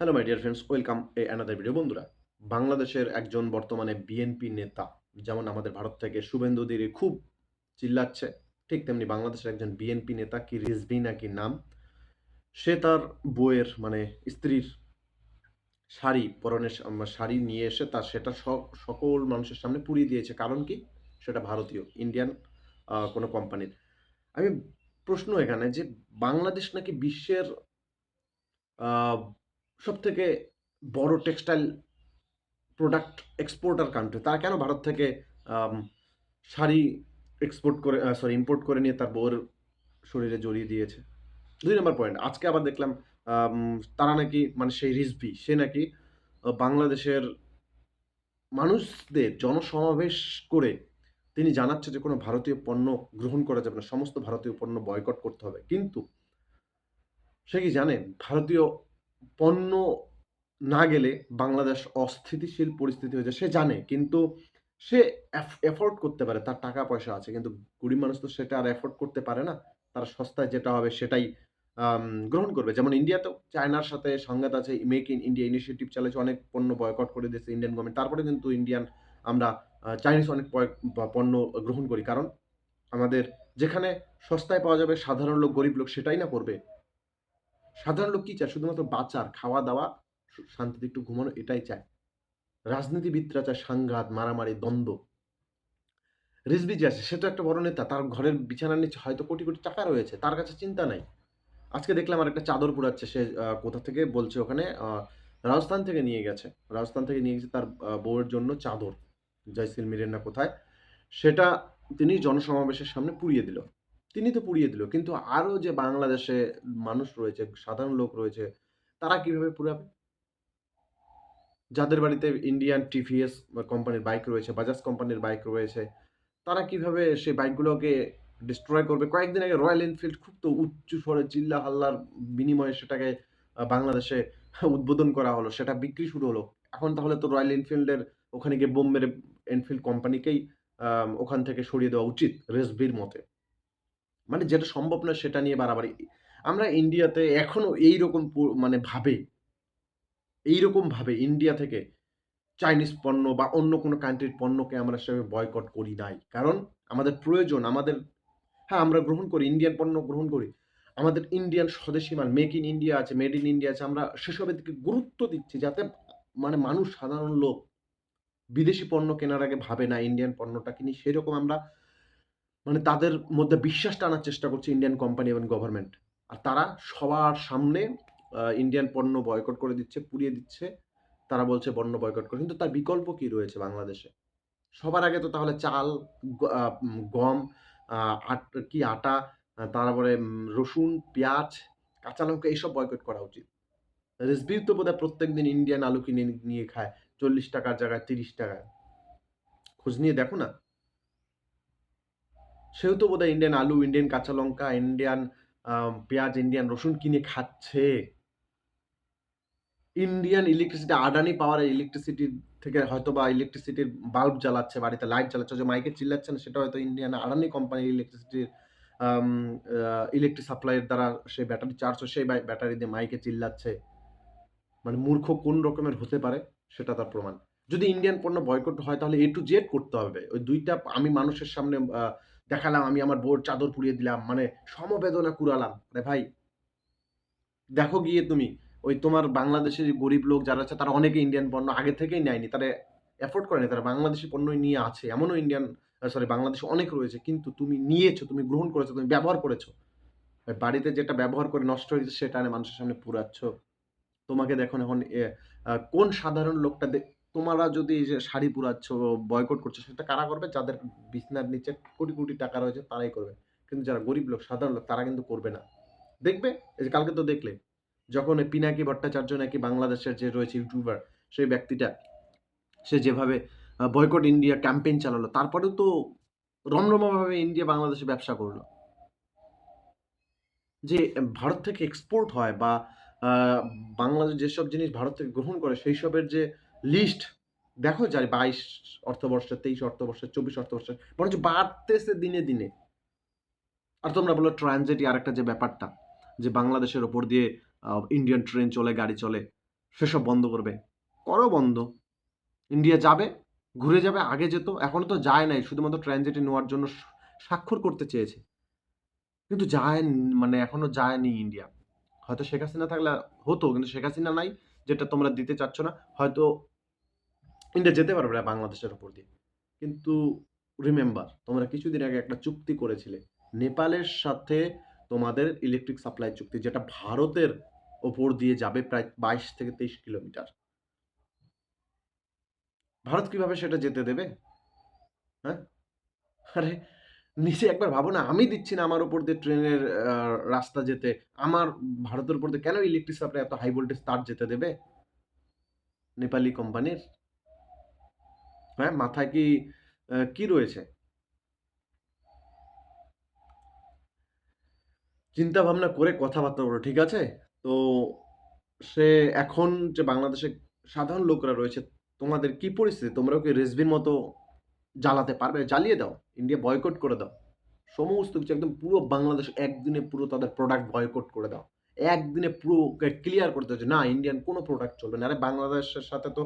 Hello my dear friends welcome a another video বন্ধুরা। বাংলাদেশের একজন বর্তমানে বিএনপি নেতা, যেমন আমাদের ভারত থেকে শুভেন্দু দিরি খুব চিল্লাচ্ছে, ঠিক তেমনি বাংলাদেশের একজন বিএনপি নেতা কি রিজভি নাকি নাম, সে তার বইয়ের মানে স্ত্রীর শাড়ি, পরনের শাড়ি নিয়ে এসে তার সেটা সকল মানুষের সামনে পুড়িয়ে দিয়েছে। কারণ কি? সেটা ভারতীয় ইন্ডিয়ান কোনো কোম্পানির আমি প্রশ্ন এখানে যে বাংলাদেশ নাকি বিশ্বের সব থেকে বড় টেক্সটাইল প্রোডাক্ট এক্সপোর্টার কান্ট্রি তারা কেন ভারত থেকে শাড়ি এক্সপোর্ট করে সরি ইম্পোর্ট করে নিয়ে তার বউয়ের শরীরে জড়িয়ে দিয়েছে? দুই নম্বর পয়েন্ট আজকে আবার দেখলাম তারা নাকি মানে সেই রিজভি, সে নাকি বাংলাদেশের মানুষদের জনসমাবেশ করে তিনি জানাচ্ছে যে কোনো ভারতীয় পণ্য গ্রহণ করা যাবে না, সমস্ত ভারতীয় পণ্য বয়কট করতে হবে। কিন্তু সে কি জানে, ভারতীয় পণ্য না গেলে বাংলাদেশ অস্থিতিশীল পরিস্থিতি হয়েছে। সে জানে, কিন্তু সে এফোর্ড করতে পারে, তার টাকা পয়সা আছে। কিন্তু গরিব মানুষ তো সেটা আর এফোর্ড করতে পারে না। তারা সস্তায় যেটা হবে সেটাই গ্রহণ করবে। যেমন ইন্ডিয়াতেও চায়নার সাথে সংঘাত আছে মেক ইন ইন্ডিয়া ইনিশিয়েটিভ চালিয়েছে, অনেক পণ্য বয়কট করে দিয়েছে ইন্ডিয়ান গভর্নমেন্ট তারপরে কিন্তু ইন্ডিয়ান আমরা চাইনিজ অনেক পণ্য গ্রহণ করি। কারণ আমাদের যেখানে সস্তায় পাওয়া যাবে, সাধারণ লোক, গরিব লোক সেটাই না করবে। সাধারণ লোক কি চায়? শুধুমাত্র বাঁচার, খাওয়া দাওয়া শান্তিতে একটু ঘুমানো, এটাই চায়। রাজনীতিবিদরা চায় সাংঘাত, মারামারি, দ্বন্দ্ব। রিজবি যে আছে, সে তো একটা বড় নেতা, তার ঘরের বিছানার নিচে হয়তো কোটি কোটি টাকা রয়েছে, তার কাছে চিন্তা নাই। আজকে দেখলাম আর একটা চাদর পুরাচ্ছে সে কোথা থেকে বলছে ওখানে রাজস্থান থেকে নিয়ে গেছে। রাজস্থান থেকে নিয়ে গেছে তার বউয়ের জন্য চাদর জয়সিলমিরের না কোথায়। সেটা তিনি জনসমাবেশের সামনে পুড়িয়ে দিল। তিনি তো পুড়িয়ে দিল। কিন্তু আরও যে বাংলাদেশে মানুষ রয়েছে, সাধারণ লোক রয়েছে, তারা কীভাবে পুরাবে যাদের বাড়িতে ইন্ডিয়ান টিভিএস কোম্পানির বাইক রয়েছে বাজাজ কোম্পানির বাইক রয়েছে, তারা কীভাবে সেই বাইকগুলোকে ডিস্ট্রয় করবে? কয়েকদিন আগে রয়্যাল এনফিল্ড খুব তো উচ্চ স্বরে চিল্লা হাল্লার বিনিময়ে সেটাকে বাংলাদেশে উদ্বোধন করা হলো, সেটা বিক্রি শুরু হলো। এখন তাহলে তো রয়্যাল এনফিল্ডের ওখানে গিয়ে বোম মেরে এনফিল্ড কোম্পানিকেই ওখান থেকে সরিয়ে দেওয়া উচিত রেসবির মতে। মানে যেটা সম্ভব না সেটা নিয়ে বাড়াবাড়ি। আমরা ইন্ডিয়াতে এখনও এইরকম মানে ভাবে, এইরকম ভাবে ইন্ডিয়া থেকে চাইনিজ পণ্য বা অন্য কোনো কান্ট্রির পণ্যকে আমরা সেভাবে বয়কট করি নাই। কারণ আমাদের প্রয়োজন, আমাদের হ্যাঁ আমরা গ্রহণ করি ইন্ডিয়ান পণ্য গ্রহণ করি। আমাদের ইন্ডিয়ান স্বদেশী মাল মেক ইন ইন্ডিয়া আছে মেড ইন ইন্ডিয়া আছে, আমরা সেসবের দিকে গুরুত্ব দিচ্ছি যাতে মানে মানুষ, সাধারণ লোক বিদেশি পণ্য কেনার আগে ভাবে না ইন্ডিয়ান পণ্যটা কিনি। সেরকম আমরা মানে তাদের মধ্যে বিশ্বাস টানার চেষ্টা করছে ইন্ডিয়ান কোম্পানি এবং গভর্নমেন্ট আর তারা সবার সামনে ইন্ডিয়ান পণ্য বয়কট করে দিচ্ছে, পুড়িয়ে দিচ্ছে। তারা বলছে পণ্য বয়কট করে। কিন্তু তার বিকল্প কি রয়েছে বাংলাদেশে? সবার আগে তো তাহলে চাল গম আট, কি আটা তারপরে রসুন, পেঁয়াজ, কাঁচা লঙ্কা এইসব বয়কট করা উচিত। রেসবিউ তো বোধহয় প্রত্যেক দিন ইন্ডিয়ান আলু কিনে নিয়ে খায়। চল্লিশ টাকার জায়গায় তিরিশ টাকায়। খোঁজ নিয়ে দেখো না। সেও তো বোধহয় ইন্ডিয়ান আলু ইন্ডিয়ান কাঁচা লঙ্কা ইন্ডিয়ান পেঁয়াজ ইন্ডিয়ান রসুন কিনে খাচ্ছে। Indian electricity Adani power electricity থেকে হয়তো বা ইলেকট্রিসিটির বাল্ব জ্বালাচ্ছে, বাড়িতে লাইট জ্বালাচ্ছে, যে মাইকে চিল্লাচ্ছে না, সেটা হয়তো ইন্ডিয়ান আডানি কোম্পানির ইলেকট্রিসিটির ইলেকট্রিক সাপ্লাইয়ের দ্বারা সে ব্যাটারি চার্জ সেই ব্যাটারি দিয়ে মাইকে চিল্লাচ্ছে। মানে মূর্খ কোন রকমের হতে পারে, সেটা তার প্রমাণ। যদি ইন্ডিয়ান পণ্য বয়কট হয়, তাহলে এ টু জেড করতে হবে। ওই দুইটা আমি মানুষের সামনে দেখালাম, আমি আমার বোর চাদর পুড়িয়ে দিলাম মানে সমবেদনা কুড়ালাম। আরে ভাই, দেখো গিয়ে তুমি, ওই তোমার বাংলাদেশের গরিব লোক যারা আছে, তারা অনেকে ইন্ডিয়ান পণ্য আগে থেকেই নেয়নি, তারা এফোর্ড করেনি তারা বাংলাদেশি পণ্যই নিয়ে আছে, এমনও ইন্ডিয়ান সরি বাংলাদেশে অনেক রয়েছে, কিন্তু তুমি নিয়েছো, তুমি গ্রহণ করেছ, তুমি ব্যবহার করেছ। বাড়িতে যেটা ব্যবহার করে নষ্ট হয়েছে সেটা মানুষের সামনে পুরাচ্ছ তোমাকে দেখুন এখন কোন সাধারণ লোকটা তোমরা যদি যে শাড়ি পুরাচ্ছ বয়কট করছ, সেটা কারা করবে? যাদের বিছনার নিচে কোটি কোটি টাকা রয়েছে, তারাই করবে। কিন্তু যারা গরিব লোক, সাধারণ লোক, তারা কিন্তু করবে না। দেখবে? এই যে কালকে তো দেখলে, যখন পিনাকি ভট্টাচার্য নাকি বাংলাদেশের যে রয়েছে ইউটিউবার সেই ব্যক্তিটা, সে যেভাবে বয়কট ইন্ডিয়া ক্যাম্পেইন চালালো, তারপরেও তো রমরমাভাবে ইন্ডিয়া বাংলাদেশে ব্যবসা করল। যে ভারত থেকে এক্সপোর্ট হয় বা বাংলাদেশ যেসব জিনিস ভারত থেকে গ্রহণ করে সেই সবের যে লিস্ট। দেখো যার বাইশ অর্থবর্ষে, তেইশ অর্থবর্ষে, চব্বিশ অর্থবর্ষে, বরঞ্চ বাড়তেছে দিনে দিনে। আর তোমরা বলো ট্রানজিট আর একটা যে ব্যাপারটা, যে বাংলাদেশের ওপর দিয়ে ইন্ডিয়ান ট্রেন চলে, গাড়ি চলে, সেসব বন্ধ করবে। করো বন্ধ। ইন্ডিয়া যাবে, ঘুরে যাবে, আগে যেত, এখনও তো যায় নাই, শুধুমাত্র ট্রানজিটে নেওয়ার জন্য স্বাক্ষর করতে চেয়েছে। কিন্তু যায় মানে এখনও যায়নি ইন্ডিয়া হয়তো শেখ হাসিনা থাকলে হতো, কিন্তু শেখ হাসিনা নাই। যেটা তোমরা দিতে চাচ্ছ না, হয়তো ইন্ডিয়া যেতে পারবে না বাংলাদেশের উপর দিয়ে। কিন্তু রিমেম্বার তোমরা কিছুদিন আগে একটা চুক্তি করেছিলে। নেপালের সাথে তোমাদের ইলেকট্রিক সাপ্লাই চুক্তি, যেটা ভারতের ওপর দিয়ে যাবে প্রায় বাইশ থেকে তেইশ কিলোমিটার। ভারত কীভাবে সেটা যেতে দেবে? হ্যাঁ? আরে নিচে একবার ভাবো না, আমি দিচ্ছি না আমার উপর দিয়ে ট্রেনের রাস্তা যেতে। আমার ভারতের উপর দিয়ে কেন ইলেকট্রিক সাপ্লাই এত হাই ভোল্টেজ তার যেতে দেবে? নেপালি কোম্পানির? হ্যাঁ মাথায় কি কি রয়েছে? চিন্তা ভাবনা করে কথাবার্তা বলো, ঠিক আছে? তো সে এখন যে বাংলাদেশে সাধারণ লোকরা রয়েছে, তোমাদের কি পরিস্থিতি? তোমরাও কি রেসবির মতো জ্বালাতে পারবে, জ্বালিয়ে দাও ইন্ডিয়া বয়কট করে দাও। সমস্ত কিছু একদম পুরো বাংলাদেশ একদিনে পুরো তাদের প্রোডাক্ট বয়কট করে দাও। একদিনে পুরো ক্লিয়ার করতে হচ্ছে না ইন্ডিয়ান কোনো প্রোডাক্ট চলবে না। আরে, বাংলাদেশের সাথে তো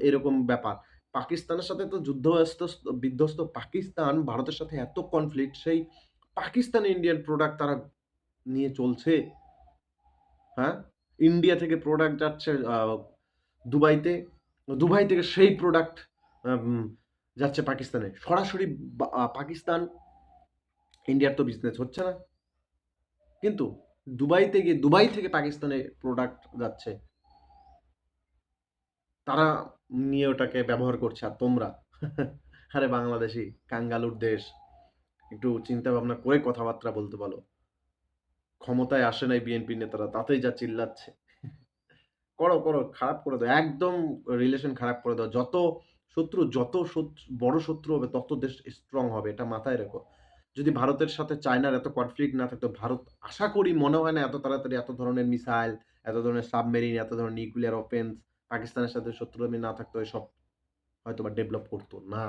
এরকম ব্যাপার। পাকিস্তানের সাথে তো যুদ্ধগ্রস্ত বিধ্বস্ত পাকিস্তান, ভারতের সাথে এত কনফ্লিক্ট সেই পাকিস্তানে ইন্ডিয়ান প্রোডাক্ট তারা নিয়ে চলছে। হ্যাঁ? ইন্ডিয়া থেকে প্রোডাক্ট যাচ্ছে দুবাইতে। দুবাই থেকে সেই প্রোডাক্ট যাচ্ছে পাকিস্তানে। সরাসরি পাকিস্তান, ইন্ডিয়ার তো বিজনেস হচ্ছে না। কিন্তু দুবাই থেকে দুবাই থেকে পাকিস্তানে প্রোডাক্ট যাচ্ছে। তারা নিয়ে ওটাকে ব্যবহার করছে, আর তোমরা? আরে বাংলাদেশি, কাঙ্গালুর দেশ। একটু চিন্তা ভাবনা করে কথাবার্তা বলতে বলো। ক্ষমতায় আসে নাই বিএনপি নেতারা, তাতেই যা চিল্লাচ্ছে। করো করো, খারাপ করে দাও। একদম রিলেশন খারাপ করে দাও। যত শত্রু যত বড় শত্রু হবে, তত দেশ স্ট্রং হবে, এটা মাথায় রেখো। যদি ভারতের সাথে চায়নার এত কনফ্লিক্ট না থাকতো, ভারত আশা করি মনে হয় না এত তাড়াতাড়ি এত ধরনের মিসাইল এত ধরনের সাবমেরিন এত ধরনের নিউক্লিয়ার অফেন্স পাকিস্তানের সাথে শত্রু না থাকতো, এসব হয়তো বা ডেভেলপ করতো না।